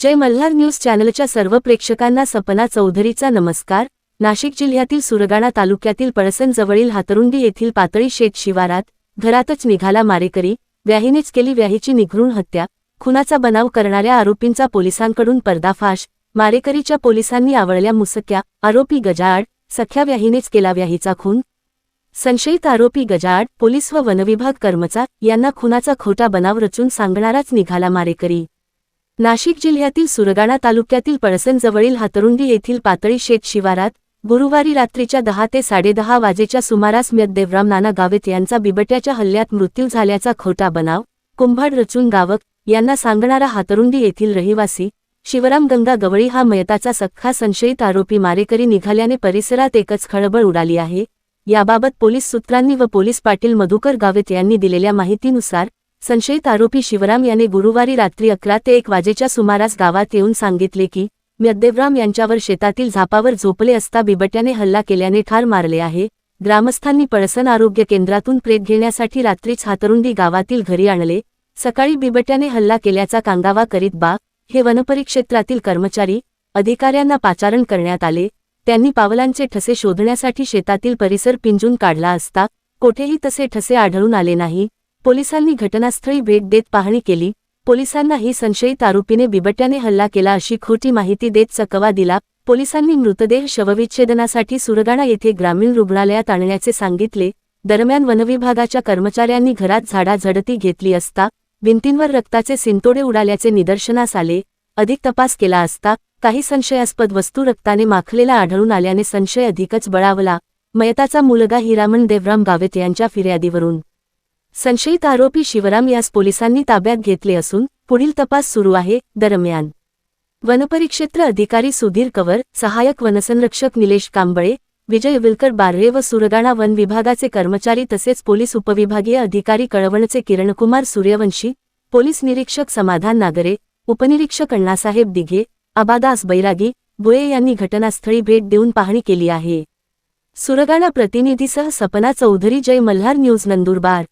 जय Malhar news चॅनलच्या सर्व प्रेक्षकांना सपना चौधरीचा नमस्कार. नाशिक जिल्ह्यातील सुरगाणा तालुक्यातील पळसनजवळील हातरुंडी येथील पातळी शेत शिवारात घरातच निघाला मारेकरी. व्याहीनेच केली व्याहीची निघरून हत्या. खुनाचा बनाव करणाऱ्या आरोपींचा पोलिसांकडून पर्दाफाश. मारेकरीच्या पोलिसांनी आवळल्या मुसक्या. आरोपी गजाआड. सख्या व्याहीनेच केला व्याहीचा खून. संशयित आरोपी गजाआड पोलीस व वनविभाग कर्मचार यांना खुनाचा खोटा बनाव रचून सांगणाराच निघाला मारेकरी. नाशिक जिल्ह्यातील सुरगाणा तालुक्यातील पळसनजवळील हातरुंडी येथील पातळी शेत शिवारात गुरुवारी रात्रीच्या दहा ते साडेदहा वाजेच्या सुमारास म्यद देवराम नाना गावित यांचा बिबट्याच्या हल्ल्यात मृत्यू झाल्याचा खोटा बनाव कुंभाड रचून गावक यांना सांगणारा हातरुंडी येथील रहिवासी शिवराम गंगा गवळी हा मयताचा सख्खा संशयित आरोपी मारेकरी निघाल्याने परिसरात एकच खळबळ उडाली आहे याबाबत पोलीस सूत्रांनी व पोलीस पाटील मधुकर गावित यांनी दिलेल्या माहितीनुसार संशयित आरोपी शिवराम याने गुरुवारी रात्री अकरा ते एक वाजेच्या सुमारास गावात येऊन सांगितले की मद्देवराम यांच्यावर शेतातील झापावर झोपले असता बिबट्याने हल्ला केल्याने ठार मारले आहे. ग्रामस्थांनी पळसन आरोग्य केंद्रातून प्रेत घेण्यासाठी रात्रीच हातरुंडी गावातील घरी आणले. सकाळी बिबट्याने हल्ला केल्याचा कांगावा करीत बा हे वनपरिक्षेत्रातील कर्मचारी अधिकाऱ्यांना पाचारण करण्यात आले. त्यांनी पावलांचे ठसे शोधण्यासाठी शेतातील परिसर पिंजून काढला असता कोठेही तसे ठसे आढळून आले नाही. पोलिसांनी घटनास्थळी भेट देत पाहणी केली. पोलिसांनाही संशयित आरोपीने बिबट्याने हल्ला केला अशी खोटी माहिती देत चकवा दिला. पोलिसांनी मृतदेह शवविच्छेदनासाठी सुरगाणा येथे ग्रामीण रुग्णालयात आणण्याचे सांगितले. दरम्यान वनविभागाच्या कर्मचाऱ्यांनी घरात झाडाझडती घेतली असता भिंतींवर रक्ताचे सिंतोडे उडाल्याचे निदर्शनास आले. अधिक तपास केला असता काही संशयास्पद वस्तू रक्ताने माखलेला आढळून आल्याने संशय अधिकच बळावला. मयताचा मुलगा हिरामण देवराम गावेत यांच्या फिर्यादीवरून. संशयित आरोपी शिवराम यास पोलिसांनी ताब्यात घेतले असून पुढील तपास सुरू आहे. दरम्यान. वनपरिक्षेत्र अधिकारी सुधीर कवर सहाय्यक वनसंरक्षक निलेश कांबळे विजय विलकर बार्हे व सुरगाणा वन विभागाचे कर्मचारी तसेच पोलीस उपविभागीय अधिकारी कळवणचे किरणकुमार सूर्यवंशी पोलीस निरीक्षक समाधान नागरे उपनिरीक्षक अण्णासाहेब दिघे अबादास बैरागी बुळे यांनी घटनास्थळी भेट देऊन पाहणी केली आहे. सुरगाणा प्रतिनिधीसह सपना चौधरी जय मल्हार न्यूज नंदुरबार.